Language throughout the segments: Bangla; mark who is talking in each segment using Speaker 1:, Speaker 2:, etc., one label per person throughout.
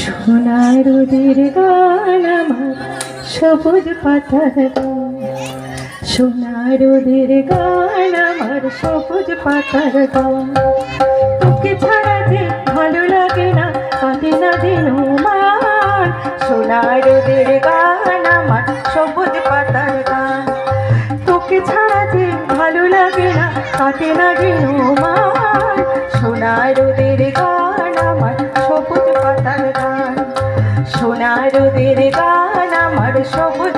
Speaker 1: সোনার রোদের গান আমার সবুজ পাতার গান। সোনার রোদের গান আমার সবুজ পাতার গান। তোকে ছাড়া যে ভালো লাগে না, কাঁদে না দিন মান। সোনার রোদের গান আমার সবুজ পাতার তোকে ছাড়া যে ভালো লাগে না কাটে না দিন মান। সোনার রোদের গান সোনার গান আমার সবুজ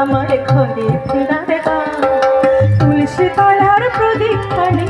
Speaker 1: আমার ঘরে ফেরার গান তুলসী তলার প্রদীপ খানি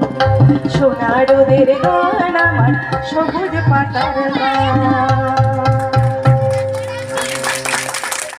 Speaker 1: সোনার গান আমার সবুজ পাতার গান।